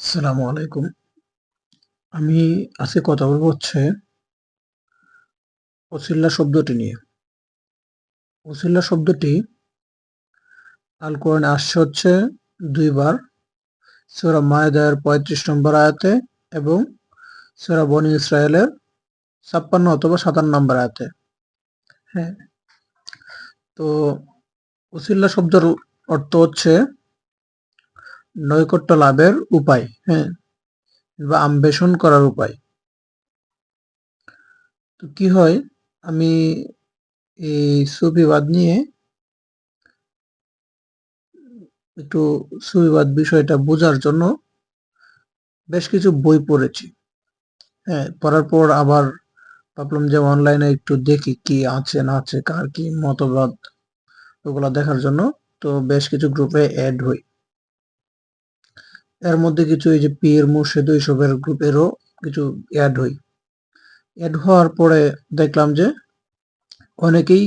আসসালামু আলাইকুম। আমি আজকে কথা বলব হচ্ছে ওসিল্লা শব্দটি নিয়ে। ওসিল্লা শব্দটি আল কোরআনে আসছে হচ্ছে ২ বার। সূরা মায়দার ৩৫ নম্বর আয়াতে এবং সূরা বনী ইসরায়েলের ছাপ্পান্ন অথবা ৫৭ নম্বর আয়াতে। হ্যাঁ? তো ওসিল্লা শব্দের অর্থ হচ্ছে নৈকট্য লাভের উপায়, হ্যাঁ? বা আম্বেষণ করার উপায়। তো কি হয় আমি এই সুফিবাদ নিয়ে একটু সুফিবাদ বিষয়টা বোঝার জন্য বেশ কিছু বই পড়েছি। হ্যাঁ, পড়ার পর আবার ভাবলাম যে অনলাইনে একটু দেখি কি আছে না আছে, কার কি মতবাদ ওগুলা দেখার জন্য তো বেশ কিছু গ্রুপে অ্যাড হই। এর মধ্যে কিছু এই যে পীর, মুর্শিদ এইসবের গ্রুপেরও কিছু অ্যাড হই। এড হওয়ার পরে দেখলাম যে অনেকেই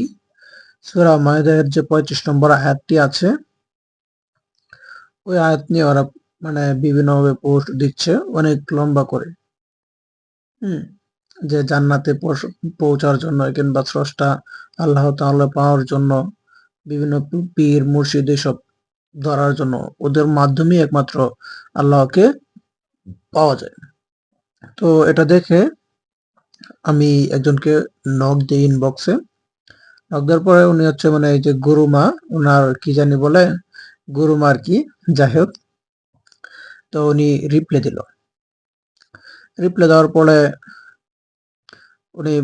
সূরা মায়দার যে ৩৫ নম্বর আয়াতটি আছে ওই আয়াত নিয়ে ওরা মানে বিভিন্নভাবে পোস্ট দিচ্ছে অনেক লম্বা করে। হুম? যে জান্নাতে পৌঁছার জন্য কিংবা স্রষ্টা আল্লাহ তাআলা পাওয়ার জন্য বিভিন্ন পীর, মুর্শিদ এসব ধরার জন্য ওদের মাধ্যমে একমাত্র আল্লাহকে পাওয়া যায়। তো এটা দেখে আমি একজনকে নক দেই ইনবক্সে। নক দেওয়ার পরে উনি হচ্ছে মানে এই যে গুরুমা, উনার কি জানি বলে গুরুমা আরকি যাই হোক। তো উনি রিপ্লাই দিল। রিপ্লাই দেওয়ার পরে উনি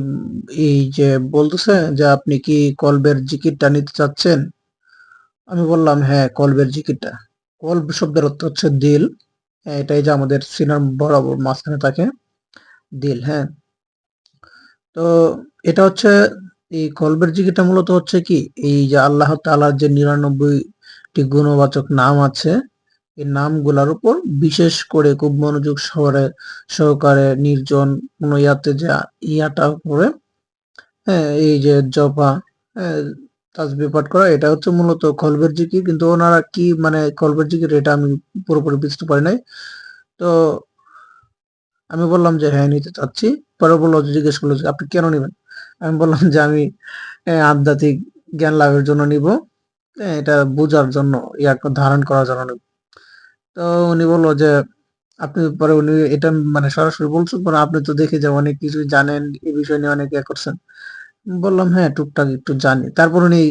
এই যে বলতেছে যে, আপনি কি কলবের জিকিরটা নিতে চাচ্ছেন? আমি বললাম হ্যাঁ কলবের জিকিরটা। কলব শব্দের অর্থ হচ্ছে দিল। হ্যাঁ, এটাই যে আমাদের সিনার বরাবর মাঝখানে থাকে দিল, হ্যাঁ? তো এটা হচ্ছে এই কলবের জিকিরটা মূলত হচ্ছে কি এই যে আল্লাহ তাআলার যে ৯৯ টি গুণবাচক নাম আছে এই নামগুলার উপর বিশেষ করে খুব মনোযোগ সহকারে সহকারে নির্জন কোন ইয়াতে যে ইয়াটা করে হ্যাঁ এই যে জপা হ্যাঁ তাসবিহ পাঠ করা, এটা হচ্ছে মূলত কলবের জিকির, কিন্তু ওনারা কি মানে কলবের জিকির, এটা আমি পুরোপুরি বুঝতে পারি নাই। তো আমি বললাম যে হ্যাঁ নিতে চাচ্ছি। পরে বলল জিজ্ঞেস করল যে, আপনি কেন নেবেন? আমি বললাম যে, আমি আধ্যাত্মিক জ্ঞান লাভের জন্য নিব। এটা বোঝার জন্য, ইয়া ধারণ করার জন্য তো উনি বলল যে, আপনি পরে উনি এটা মানে সরাসরি বলছেন, পরে আপনি তো দেখে যে অনেক কিছু জানেন এই বিষয় নিয়ে অনেক ইয়ে করছেন। বললাম হ্যাঁ টুকটাক একটু জানি। তারপর উনি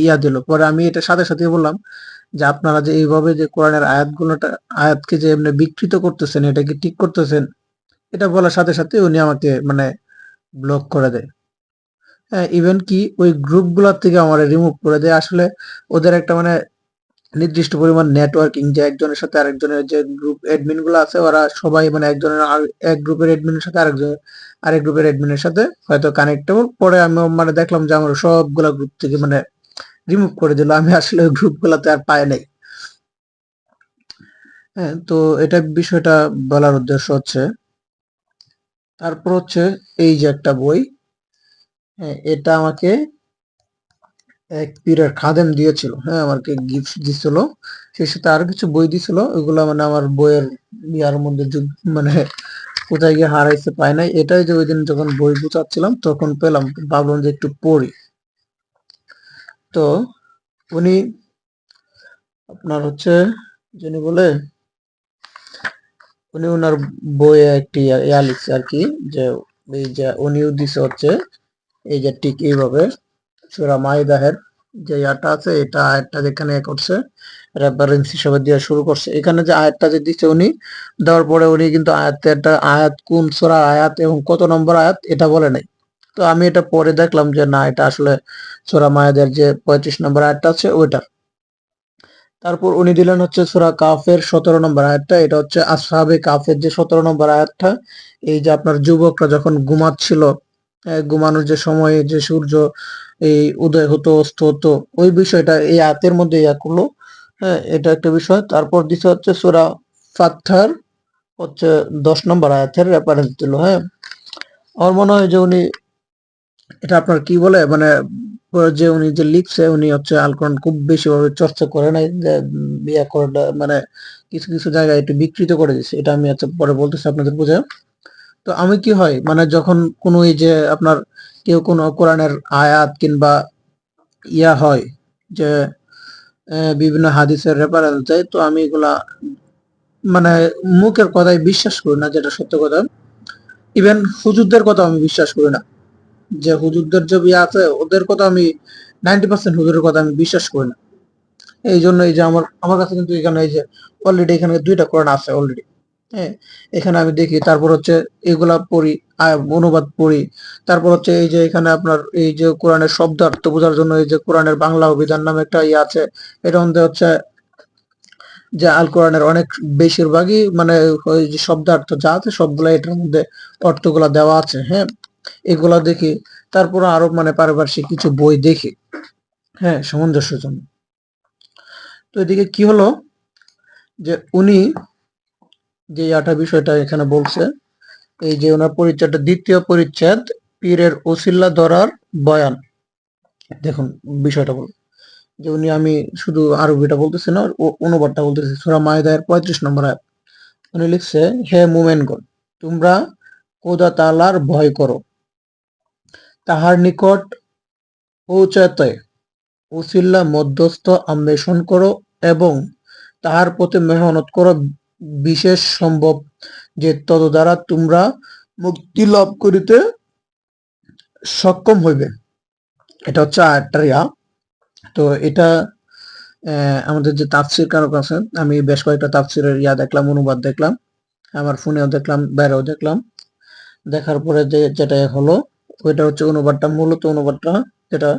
ইয়া দিল। পরে আমি এটা সাথে সাথে বললাম যে, আপনারা যে এইভাবে যে কোরআনের আয়াতগুলোটা, আয়াতকে যে এমনি বিকৃত করতেছেন এটাকে ঠিক করতেছেন? এটা বলার সাথে সাথে উনি আমাকে মানে ব্লক করে দেয়। হ্যাঁ ইভেন কি ওই গ্রুপগুলোর থেকে আমার রিমুভ করে দেয়। আসলে ওদের একটা মানে নির্দিষ্ট পরিমাণ নেটওয়ার্কিং যে একজনের সাথে আরেকজনের যে গ্রুপ অ্যাডমিনগুলো আছে, ওরা সবাই মানে একজনের এক গ্রুপের অ্যাডমিনের সাথে আরেকজন, আরেক গ্রুপের অ্যাডমিনের সাথে হয়তো কানেক্টেবল পরে আমি মানে দেখলাম যে আমার সবগুলা গ্রুপ থেকে মানে রিমুভ করে দিল। আমি আসলে ওই গ্রুপগুলোতে আর পাই নাই। হ্যাঁ তো এটা বিষয়টা বলার উদ্দেশ্য হচ্ছে। তারপর হচ্ছে এই যে একটা বই। হ্যাঁ এটা আমাকে এক পীরের খাদেম দিয়েছিল। হ্যাঁ আমাকে গিফট দিছিল। সেই সাথে আরও কিছু বই দিছিল। ওগুলো মানে আমার বইয়ের ইয়ার মধ্যে মানে কোথায় গিয়ে হারাইছে পাই নাই। এটাই যে ওই দিন যখন বই বুঝাচ্ছিলাম তখন পেলাম। ভাবলাম যে একটু পড়ি। তো উনি আপনার হচ্ছে যিনি বলে, উনি ওনার বইয়ে একটি ইয়া লিখছে আর কি, যে এই যে উনিও দিছে হচ্ছে, এই যে ঠিক এইভাবে। সুরা মাইদাহের যে ইয়াটা আছে, এটা আয়াতটা যেখানে করছে রেফারেন্স হিসেবে দিয়ে শুরু করছে। এখানে যে আয়াতটা যে দিচ্ছে উনি, দেওয়ার পরে উনি কিন্তু আয়াতটা আয়াত কোন সোরা আয়াত এবং কত নম্বর আয়াত, এটা বলে নাই। তো আমি এটা পরে দেখলাম যে না, এটা আসলে সোরা মায়াদের যে পঁয়ত্রিশ নম্বর আয়াতটা আছে, ওইটা। তারপর উনি দিলেন হচ্ছে সোরা কাফের সতেরো নম্বর আয়াতটা, এটা হচ্ছে আসহাবে কাফের যে সতেরো নম্বর আয়াতটা। এই যে আপনার যুবকরা যখন ঘুমাচ্ছিল ঘুমানোর যে সময়ে, যে সূর্য এই উদয় হতো, অস্ত হতো, ওই বিষয়টা এই আয়াতের মধ্যে ইয়া করল। হ্যাঁ এটা একটা বিষয়। তারপর দিছে হচ্ছে সোরা ফাত্থার হচ্ছে দশ নম্বর আয়াতের রেফারেন্স দিল হ্যাঁ। আমার মনে হয় যে উনি, এটা আপনার কি বলে মানে যে উনি যে লিখছে, উনি হচ্ছে আল কোরআন খুব বেশি ভাবে চর্চা করে নাই, যে ইয়া করে মানে কিছু কিছু জায়গায় একটু বিকৃত করে দিচ্ছে এটা আমি আচ্ছা পরে বলতেছি আপনাদের বুঝে। তো আমি কি হয় মানে যখন কোনো এই যে আপনার কেউ কোনো কোরআনের আয়াত কিংবা ইয়া হয় যে বিভিন্ন হাদিসের রেফারেন্স দেয়, তো আমি এগুলা মানে মুখের কথাই বিশ্বাস করি না যেটা সত্য কথা। ইভেন হুজুরদের কথা আমি বিশ্বাস করি না। যে হুজুরদের যে ইয়ে আছে, ওদের কথা আমি নাইনটি পার্সেন্ট হুজুরের কথা আমি বিশ্বাস করি না। এই জন্য এই যে আমার আমার কাছে কিন্তু এখানে এই যে অলরেডি এখানে দুইটা কোরআন আছে অলরেডি হ্যাঁ এখানে আমি দেখি, তারপর হচ্ছে এগুলা পড়ি অনুবাদ পড়ি। তারপর হচ্ছে এই যে এখানে আপনার এই যে কোরআনের শব্দার্থ বোঝার জন্য এই যে কোরআনের বাংলা অভিধান নামে একটা ইয়ে আছে। এটা মধ্যে হচ্ছে যে আল কোরআনের অনেক বেশিরভাগই মানে ওই যে শব্দার্থ যা আছে সবগুলা এটার মধ্যে অর্থগুলা দেওয়া আছে হ্যাঁ। এগুলা দেখি, তারপর আরও মানে পারিপার্শ্বিক কিছু বই দেখি হ্যাঁ সামঞ্জস্যের জন্য। তো এদিকে কি হলো? যে উনি যে ইয়াটা বিষয়টা এখানে বলছে, এই যে ওনার পরিচয়টা, দ্বিতীয় পরিচ্ছেদ, পীরের ওসিল্লা ধরার বয়ান। দেখুন বিষয়টা বল যে উনি আমি শুধু আরবিটা বলতেছি না অনুবাদটা বলতেছি, সূরা মায়দায়ের পঁয়ত্রিশ নম্বর আয়াত। উনি লিখছে, হে মুমেনগণ, তোমরা খোদা তাআলার ভয় করো। তাহার নিকট পৌঁছাতে ওসিল্লা মধ্যস্থ অন্বেষণ করো এবং তাহার প্রতি মেহনত করো বিশেষ সম্ভব যে তত দ্বারা তোমরা মুক্তি লাভ করিতে সক্ষম হইবে। এটা হচ্ছে আয়াতটার ইয়া তো এটা আমাদের যে তাফসির কারক আছে আমি বেশ কয়েকটা তাফসিরের ইয়া দেখলাম, অনুবাদ দেখলাম, আমার ফোনেও দেখলাম, বাইরেও দেখলাম। দেখার পরে যে যেটা হলো, ওইটা হচ্ছে অনুবাদটা, মূলত অনুবাদটা যেটা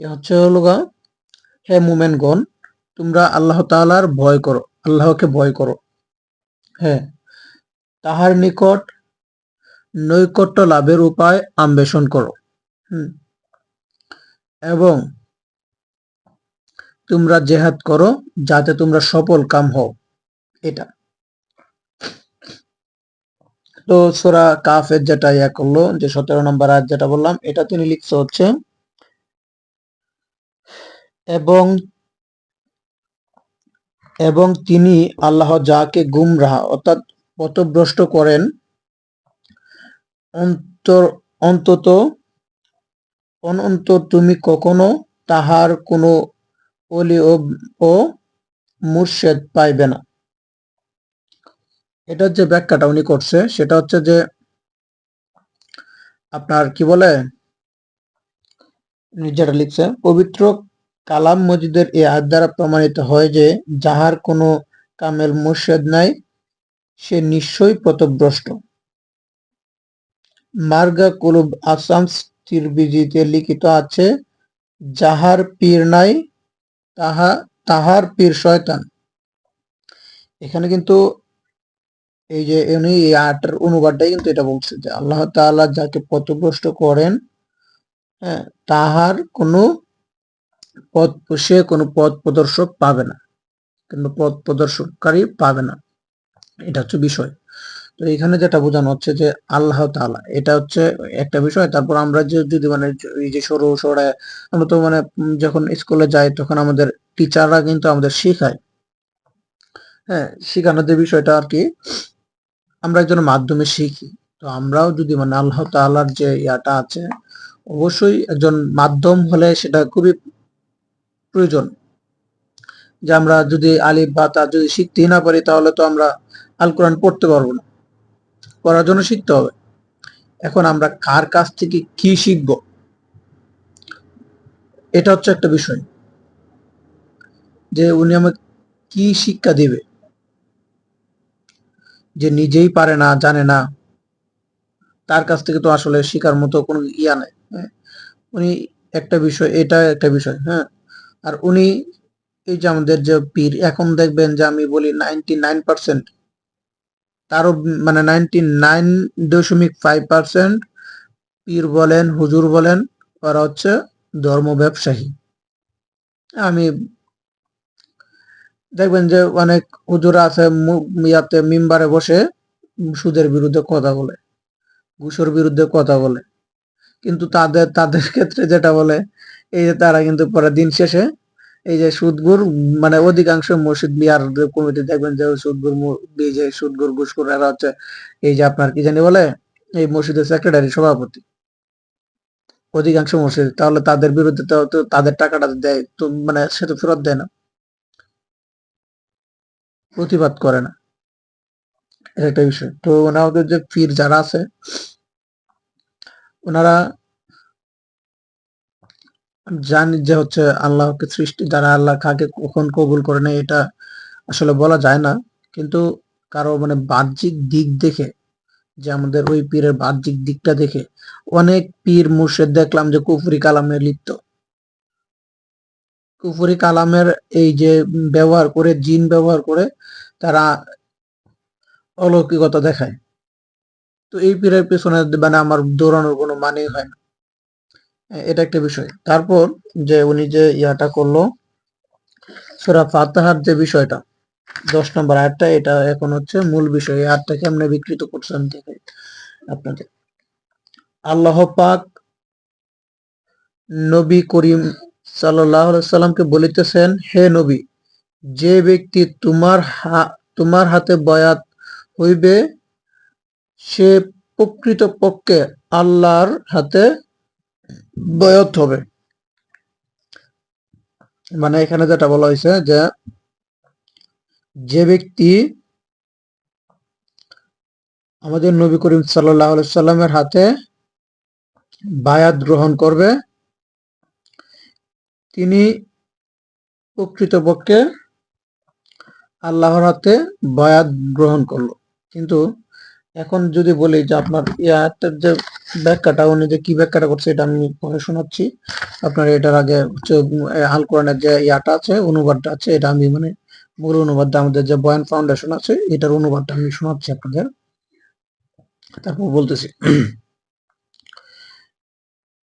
হচ্ছে হলো হে মুমেনগণ, তোমরা আল্লাহ তাআলার ভয় করো, আল্লাহকে ভয় করো। হ্যাঁ। তাহার নিকট নৈকট্য লাভের উপায় অন্বেষণ করো। এবং তোমরা জেহাদ করো যাতে তোমরা সফল কাম হও। এটা। তো সোরা কাফের যেটা ইয়া করল, যে সতেরো নম্বর আয়াত যেটা বললাম, এটা তিনি লিখছে হচ্ছে, এবং এবং তিনি আল্লাহ যাকে গুমরাহ অর্থাৎ পথভ্রষ্ট করেন, অন্তর, অন্তত অনন্ত তুমি কখনো তাহার কোনো অলি ও মুর্শেদ পাইবে না। এটার যে ব্যাখ্যাটা উনি করছে, সেটা হচ্ছে যে আপনার কি বলে যেটা লিখছে, পবিত্র কালাম মজিদের এই আয়াত দ্বারা প্রমাণিত হয় যে যাহার কোনো কামেল মুর্শেদ নাই, সে নিশ্চয়ই পথভ্রষ্ট। মার্গা কুলুব আসাম তিরবিজিতে লিখিত আছে, যাহার পীর নাই, তাহা, তাহার পীর শয়তান। এখানে কিন্তু এই যে উনি এই আয়াতের অনুবাদটাই কিন্তু এটা বলছে যে আল্লাহ তাআলা যাকে পথভ্রষ্ট করেন হ্যাঁ তাহার কোনো পথ সে কোনো পথ প্রদর্শক পাবে না কিন্তু পথ প্রদর্শককারী পাবে না। এটা হচ্ছে বিষয়। তো এখানে যেটা বোঝানো হচ্ছে যে আল্লাহ তাআলা, এটা হচ্ছে একটা বিষয়। তারপর আমরা যে যদি মানে এই যে সরু সরে, আমরা তো মানে যখন স্কুলে যাই তখন আমাদের টিচাররা কিন্তু আমাদের শেখায়। হ্যাঁ শেখানোর যে বিষয়টা আর কি, আমরা একজন মাধ্যমে শিখি। তো আমরাও যদি মানে আল্লাহ তাআলার যে ইয়াটা আছে, অবশ্যই একজন মাধ্যম হলে সেটা খুবই প্রয়োজন। যে আমরা যদি আলিফ বা তা যদি শিখতেই না পারি, তাহলে তো আমরা আল কোরআন পড়তে পারব না। পড়ার জন্য শিখতে হবে। এখন আমরা কার কাছ থেকে কি শিখব? এটা হচ্ছে একটা বিষয়। যে উনি আমাকে কি শিক্ষা দিবে? যে নিজেই পারে না, জানে না, তার কাছ থেকে তো আসলে শেখার মতো কোনো ইয়া নেই। হ্যাঁ? উনি একটা বিষয়, এটা একটা বিষয় হ্যাঁ? আর উনি এই যে আমাদের যে পীর, এখন দেখবেন যে আমি বলি নাইনটি নাইন পার্সেন্ট তারও মানে নাইনটি নাইন দশমিক ফাইভ পার্সেন্ট পীর বলেন, হুজুর বলেন, ওরা হচ্ছে ধর্ম ব্যবসায়ী। আমি দেখবেন যে অনেক হুজুরা আছে ইয়াতে মিম্বারে বসে সুদের বিরুদ্ধে কথা বলে, ঘুষের বিরুদ্ধে কথা বলে। কিন্তু তাদের তাদের ক্ষেত্রে যেটা বলে এই যে তারা কিন্তু পরে দিন শেষে এই যে সুদগুর মানে অধিকাংশ মসজিদ বিহার কমিটি দেখবেন যে সুদগুর এই যে সুদগুর ঘুষখোর, এরা হচ্ছে এই যে আপনার কি জানি বলে, এই মসজিদের সেক্রেটারি সভাপতি। অধিকাংশ মসজিদ, তাহলে তাদের বিরুদ্ধে তো তাদের টাকাটা দেয়, তো মানে সে তো ফেরত দেয় না। প্রতিবাদ করে না। এটা একটা বিষয়। তো ওনাদের যে পীর যারা আছে, ওনারা জানি যে হচ্ছে আল্লাহকে সৃষ্টি, যারা আল্লাহ কাকে কখন কবুল করে নেয়, এটা আসলে বলা যায় না। কিন্তু কারও মানে বাহ্যিক দিক দেখে, যে আমাদের ওই পীরের বাহ্যিক দিকটা দেখে, অনেক পীর মুর্শেদ দেখলাম যে কুফরি কালামে লিপ্ত। কুফরি কালামের এই যে ব্যবহার করে, জিন ব্যবহার করে, তারা অলৌকিকতা দেখায়। তো এই পীরের পেছনে মানে আমার দৌড়ানোর কোনো মানেই হয় না। এটা একটা বিষয়। তারপর যে উনি যে ইয়াটা করল, সুরা ফাতাহার যে বিষয়টা, দশ নম্বর আয়াতটা, এটা এখন হচ্ছে মূল বিষয়। আয়াতটা কেমনে বিকৃত করছে আমি দেখাই আপনাদের। আল্লাহ পাক নবী করিম সাল্লামকে বলিতেছেন, হে নবী, যে ব্যক্তি তোমার হা- তোমার হাতে বয়াত হইবে, সে প্রকৃত পক্ষে আল্লাহর হাতে বয়ত হবে। মানে এখানে যেটা বলা হয়েছে যে যে ব্যক্তি আমাদের নবী করিম সাল্লামের হাতে বায়াত গ্রহণ করবে, তিনি প্রকৃতপক্ষে আল্লাহর হাতে বায়াত গ্রহণ করল। কিন্তু এখন যদি বলি যে আপনার ইয়াতের যে ব্যাখ্যাটা, উনি যে কি ব্যাখ্যাটা করছে এটা আমি পরে শোনাচ্ছি। আপনার এটার আগে আল কোরআনের যে ইয়াটা আছে, অনুবাদটা আছে, এটা আমি মানে মূল অনুবাদটা, আমাদের যে বয়ান ফাউন্ডেশন আছে, এটার অনুবাদটা আমি শোনাচ্ছি আপনাদের। তারপর বলতেছি।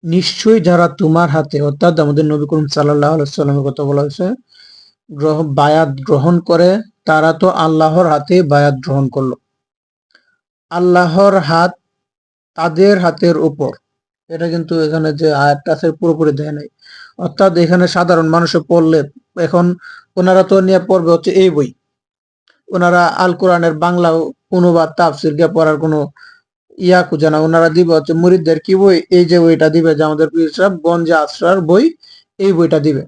নিশ্চয়ই যারা তোমার হাতে, অর্থাৎ আমাদের নবী করিম সাল্লাহ সাল্লামের কথা বলা হয়েছে, গ্রহ, বায়াত গ্রহণ করে, তারা তো আল্লাহর হাতে বায়াত গ্রহণ করল। আল্লাহর হাত তাদের হাতের উপর। এটা কিন্তু এখানে যে আয়াতটা আছে পুরোপুরি দেয় নাই। অর্থাৎ এখানে সাধারণ মানুষে পড়লে এখন ওনারা তো নিয়ে পড়বে হচ্ছে এই বই। ওনারা আল কোরআনের বাংলা অনুবাদ তাফসির কে পড়ার কোনো ইয়া খুঁজে না। ওনারা দিবে হচ্ছে মুরিদদের কি বই? এই যে বইটা দিবে যে আমাদের গঞ্জে বই, এই বইটা দিবে।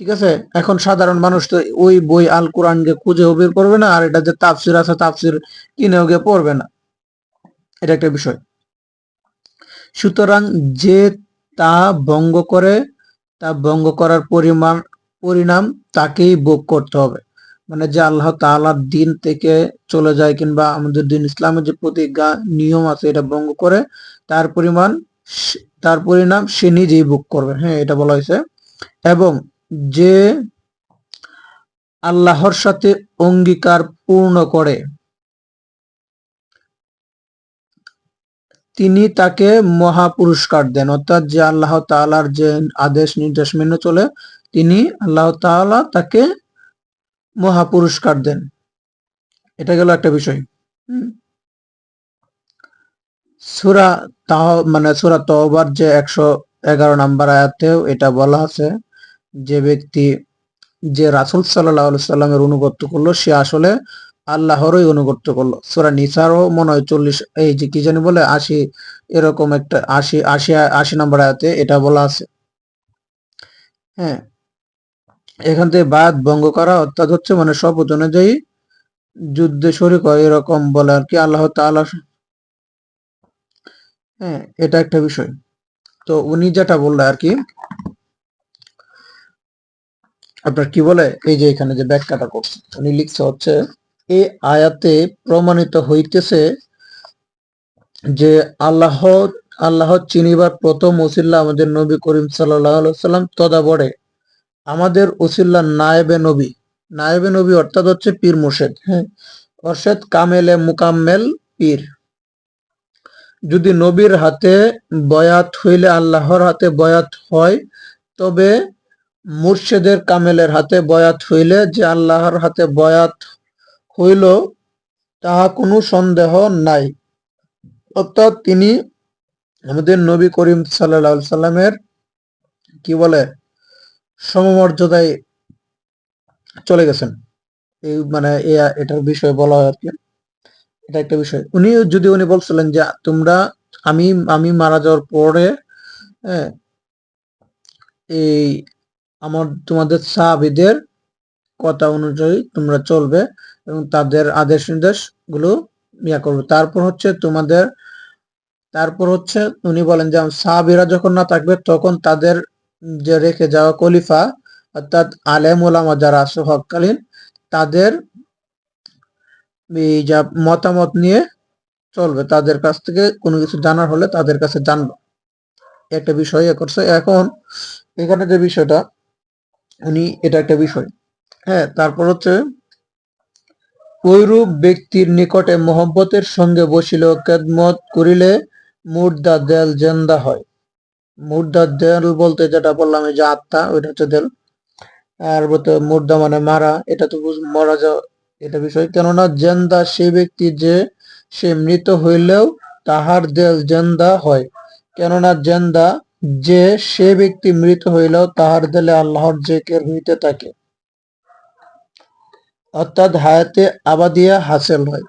ঠিক আছে? এখন সাধারণ মানুষ তো ওই বই আল কোরআনকে খুঁজেও বের করবে না, আর এটা যে তাফসির আছে, তাফসির কিনেও গিয়ে পড়বে না। এটা একটা বিষয়। সুতরাং যে তা ভঙ্গ করে, তা ভঙ্গ করার পরিমাণ, পরিণাম তাকেই ভোগ করতে হবে। মানে যে আল্লাহ তাআলার দিন থেকে চলে যায় কিংবা আমাদের দিন ইসলামের যে প্রতিজ্ঞা, নিয়ম আছে এটা ভঙ্গ করে, তার পরিমাণ তার পরিণাম সে নিজেই ভোগ করবে। হ্যাঁ এটা বলা হয়েছে। এবং যে আল্লাহর সাথে অঙ্গীকার পূর্ণ করে। তিনি তাকে মহা পুরস্কার দেন। অর্থাৎ যে আল্লাহ তাআলার যে আদেশ, নির্দেশ মেনে চলে, তিনি আল্লাহ তাআলা তাকে মহা পুরস্কার দেন। এটা গেল একটা বিষয়। সূরা তাহ মানে সুরা তওবার যে একশো এগারো নাম্বার আয়াতেও এটা বলা আছে। যে ব্যক্তি, যে রাসূল আলাইহি সাল্লামের অনুগত্য করল, সে আসলে আল্লাহরই অনুগত্য করল। সূরা নিসারও মনে হয় চল্লিশ, এই যে কি জানি বলে, আশি, এরকম একটা আশি আশি আশি নম্বর আয়াতে এটা বলা আছে। হ্যাঁ এখান থেকে বাদ ভঙ্গ করা অর্থাৎ হচ্ছে মানে শপথ অনুযায়ী যুদ্ধে শরিক হয়, এরকম বলে আর কি আল্লাহ তাআলা। হ্যাঁ এটা একটা বিষয়। তো উনি যেটা বললে আর কি আপনার কি বলে? এই যে এখানে যে ব্যাখ্যাটা করছে, উনি লিখছে হচ্ছে এই আয়াতে প্রমাণিত হইতেছে যে আল্লাহ আল্লাহ চিনিবার প্রথম ওসিল্লা আমাদের নবী করিম সাল্লাম তদাবরে। আমাদের ওসিল্লা নায়েবে নবী। নায়েবে নবী অর্থাৎ হচ্ছে পীর মুর্শেদ হ্যাঁ? অর্শেদ কামেলে মুকাম্মেল পীর। যদি নবীর হাতে বয়াত হইলে, আল্লাহর হাতে বয়াত হয়, তবে মুর্শেদের কামেলের হাতে বয়াত হইলে যে আল্লাহর হাতে বয়াত হইল তাহা কোনো সন্দেহ নাই। অর্থাৎ তিনি আমাদের নবী করিম সাল্লাহ সাল্লামের কি বলে সমমর্যাদায় চলে গেছেন। এই মানে এটার বিষয়ে বলা হয় আর কি। এটা একটা বিষয়। উনি যদি উনি বলছিলেন যে তোমরা আমি আমি মারা যাওয়ার পরে হ্যাঁ, এই আমার, তোমাদের সাহাবিদের কথা অনুযায়ী তোমরা চলবে এবং তাদের আদেশ নির্দেশগুলো ইয়া করবে। তারপর হচ্ছে তোমাদের, তারপর হচ্ছে উনি বলেন যে সাহাবিরা যখন না থাকবে তখন তাদের যে রেখে যাওয়া খলিফা অর্থাৎ আলেম ওলামা যারা আছে হককালীন, তাদের যা মতামত নিয়ে চলবে। তাদের কাছ থেকে কোনো কিছু জানার হলে তাদের কাছে জানব। একটা বিষয় এ করছে। এখন এখানে যে বিষয়টা উনি এটা একটা বিষয়। হ্যাঁ তারপর হচ্ছে, ঐরূপ ব্যক্তির নিকটে মহব্বতের সঙ্গে বসিল কেদমত করিলে মুর্দা দেল জেন্দা হয়। মুর্দা দেল বলতে যেটা বললাম যে আত্মা, ওইটা হচ্ছে দেল। আর বলতে মুর্দা মানে মারা, এটা তো মারা যাওয়া এটা বিষয়। কেননা জেন্দা সে ব্যক্তি যে, সে মৃত হইলেও তাহার দেল জেন্দা হয়। কেননা জেন্দা যে সে ব্যক্তি মৃত হইলেও তাহার দেলে আল্লাহর জেকের হইতে থাকে। অর্থাৎ হায়াতে আবাদিয়া হাসিল হয়।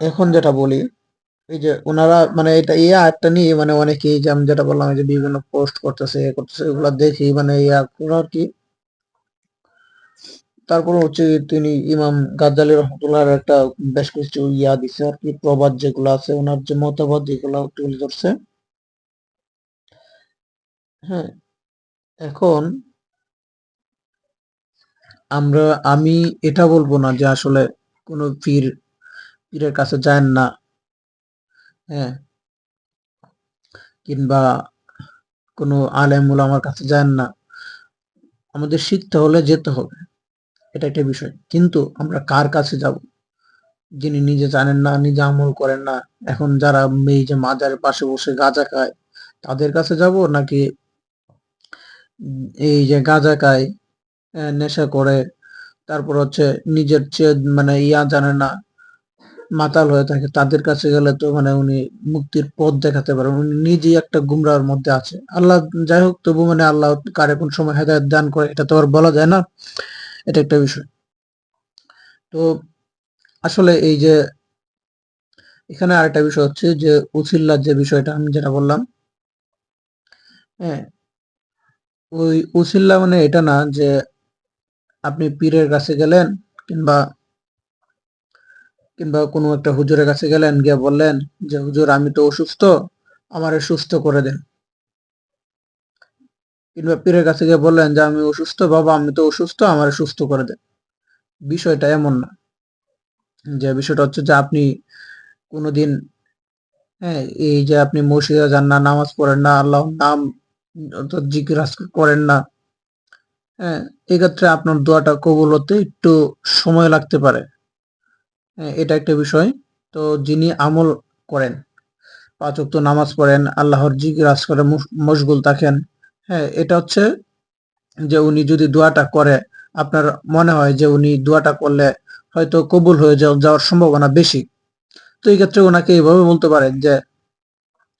এখন যেটা বলি, এই যে ওনারা মানে এটা এই আয়াতটা নিয়ে মানে অনেকেই যে আমি যেটা বললাম যে বিভিন্ন পোস্ট করতেছে, এ করতেছে, এগুলো দেখি মানে আয়াতগুলো আর কি। তারপর হচ্ছে তিনি ইমাম গাজ্জালি রহমতুল্লাহ একটা বেশ কিছু ইয়া দিছে আর কি, প্রবাদ যেগুলো আছে ওনার যে মতবাদ, এগুলো তুলে ধরছে হ্যাঁ এখন আমরা, আমি এটা বলব না যে আসলে কোনো পীর, পীরের কাছে যায় না। হ্যাঁ কিংবা কোনো আলেম আমার কাছে যান না। আমাদের শিখতে হলে যেতে হবে, এটা একটা বিষয়। কিন্তু আমরা কার কাছে যাব? যিনি নিজে জানেন না, নিজে আমল করেন না, এখন যারা এই যে মাজারের পাশে বসে গাঁজা খায়, তাদের কাছে যাব নাকি এই যে গাঁজা খায় নেশা করে, তারপর হচ্ছে নিজের চেয়ে মানে ইয়া জানে না, মাতাল হয়ে থাকে, তাদের কাছে গেলে তো মানে উনি মুক্তির পথ দেখাতে পারেন উনি নিজেই একটা গুমরার মধ্যে আছে। আল্লাহ যাই হোক, তবু মানে আল্লাহ কারে কোন সময় হেদায়ত দান করে, এটা তো আর বলা যায় না, এটা একটা বিষয়। তো আসলে এই যে এখানে আরেকটা বিষয় হচ্ছে যে উছিল্লার যে বিষয়টা আমি যেটা বললাম হ্যাঁ ওই উছিল্লা মানে এটা না যে আপনি পীরের কাছে গেলেন কিংবা কিংবা কোনো একটা হুজুরের কাছে গেলেন, গিয়ে বললেন যে, হুজুর, আমি তো অসুস্থ, আমারে সুস্থ করে দেন। কিংবা পীরের কাছে গিয়ে বললেন যে, আমি অসুস্থ, বাবা, আমি তো অসুস্থ, আমারে সুস্থ করে দেন। বিষয়টা এমন না। যে বিষয়টা হচ্ছে যে আপনি কোনোদিন হ্যাঁ এই যে আপনি মসজিদে যান না, নামাজ পড়েন না, আল্লাহর নাম অর্থাৎ আজকার করেন না। হ্যাঁ এক্ষেত্রে আপনার দোয়াটা কবুল হতে একটু সময় লাগতে পারে। হ্যাঁ, এটা একটা বিষয়। তো যিনি আমল করেন পাঁচ ওয়াক্ত নামাজ পড়েন আল্লাহর জিকির আজকারে মশগুল থাকেন হ্যাঁ এটা হচ্ছে যে উনি যদি দোয়াটা করে আপনার মনে হয় যে উনি দোয়াটা করলে হয়তো কবুল হয়ে যাও- যাওয়ার সম্ভাবনা বেশি। তো এই ক্ষেত্রে ওনাকে এইভাবে বলতে পারেন যে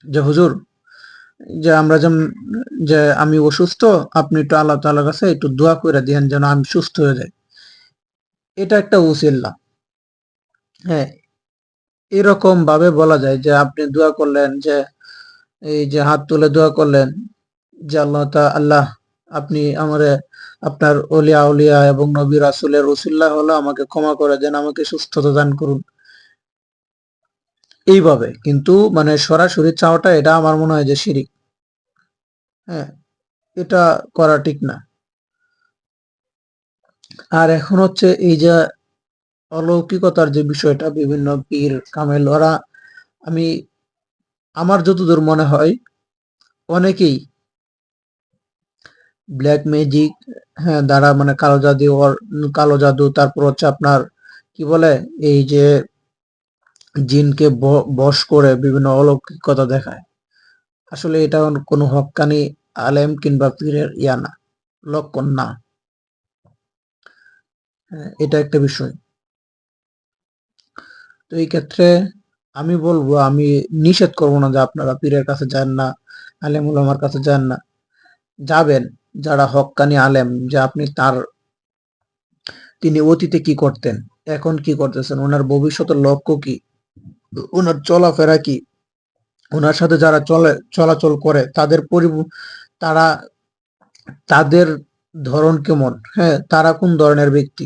যে হুজুর যে আমরা যেমন যে আমি অসুস্থ, আপনি একটু আল্লাহ তাআলার কাছে একটু দোয়া করে দিয়েন যেন আমি সুস্থ হয়ে যাই। এটা একটা উসিল্লা। হ্যাঁ এরকম ভাবে বলা যায় যে আপনি দোয়া করলেন যে, এই যে হাত তুলে দোয়া করলেন যে আল্লাহ তা, আল্লাহ আপনি আমারে, আপনার অলিয়া উলিয়া এবং নবী রাসুলের রসুল্লাহ হলো আমাকে ক্ষমা করে দেন, আমাকে সুস্থতা দান করুন। এইভাবে। কিন্তু মানে সরাসরি চাওয়াটা, এটা আমার মনে হয় যে শিরিক হ্যাঁ এটা করা ঠিক না। আর এখন হচ্ছে এই যে অলৌকিকতার যে বিষয়টা, বিভিন্ন পীর, কামেল, ওরা, আমি, আমার যতদূর মনে হয়, অনেকেই ব্ল্যাক ম্যাজিক হ্যাঁ দ্বারা মানে কালো জাদু কালো জাদু, তারপর হচ্ছে আপনার, কি বলে, এই যে জিনকে বশ করে বিভিন্ন অলৌকিকতা দেখায়। আসলে এটা কোনো হক্কানি আলেম কিংবা পীরের ইয়া না লক্ষণ না। হ্যাঁ, এটা একটা বিষয়। তো এই ক্ষেত্রে আমি বলব আমি নিষেধ করব না যে আপনারা পীরের কাছে যান না আলেম উলামার কাছে যান না। যাবেন যারা হক্কানি আলেম যে আপনি তার তিনি অতীতে কি করতেন এখন কি করতেছেন ওনার ভবিষ্যতের লক্ষ্য কি? ওনার চলাফেরা কি? ওনার সাথে যারা চলে, চলাচল করে, তাদের পরি তারা, তাদের ধরন কেমন? হ্যাঁ তারা কোন ধরনের ব্যক্তি?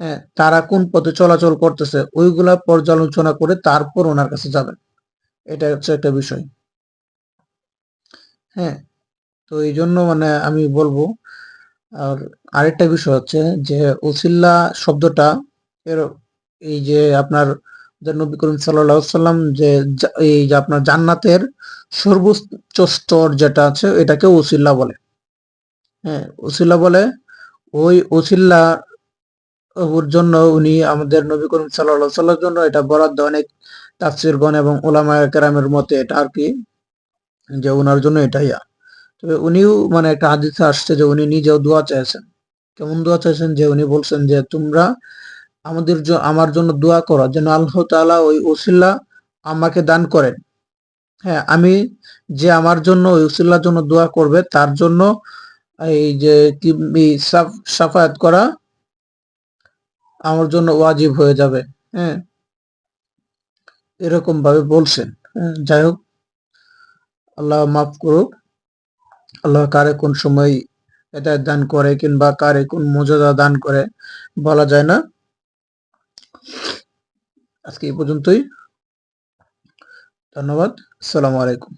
হ্যাঁ তারা কোন পথে চলাচল করতেছে, ওইগুলা পর্যালোচনা করে তারপর ওনার কাছে যাবেন। এটা হচ্ছে একটা বিষয়। হ্যাঁ তো এই জন্য মানে আমি বলব, আর আরেকটা বিষয় হচ্ছে যে ওসিল্লা শব্দটা এর, এই যে আপনার যে নবী করিম সাল্লাম যে এই যে আপনার জান্নাতের সর্বোচ্চ স্তর যেটা আছে, এটাকে ওসিল্লা বলে। হ্যাঁ ওসিল্লা বলে, ওই ওসিল্লা ওর জন্য উনি আমাদের নবী করিম সাল্লাহ জন্য এটা বরাদ্দ অনেক তাফসিরগণ এবং ওলামা কেরামের মতে এটা আর কি, যে ওনার জন্য এটাই। তবে উনিও মানে একটা হাদিসে আসছে যে উনি নিজেও দোয়া চাইছেন। কেমন দোয়া চাইছেন? যে উনি বলছেন যে, তোমরা আমাদের আমার জন্য দোয়া করো যেন আল্লাহ তাআলা ওই ওসিল্লা আমাকে দান করেন। হ্যাঁ আমি যে আমার জন্য ওই ওসিল্লার জন্য দোয়া করবে তার জন্য এই যে কি সাফায়াত করা আমার জন্য ওয়াজিব হয়ে যাবে। হ্যাঁ এরকম ভাবে বলছেন। হ্যাঁ, যাই হোক আল্লাহ মাফ করুক। আল্লাহ কারে কোন সময় এটা দান করে কিংবা কারে কোন মর্যাদা দান করে বলা যায় না। আজকে এই পর্যন্তই। ধন্যবাদ। আসসালামু আলাইকুম।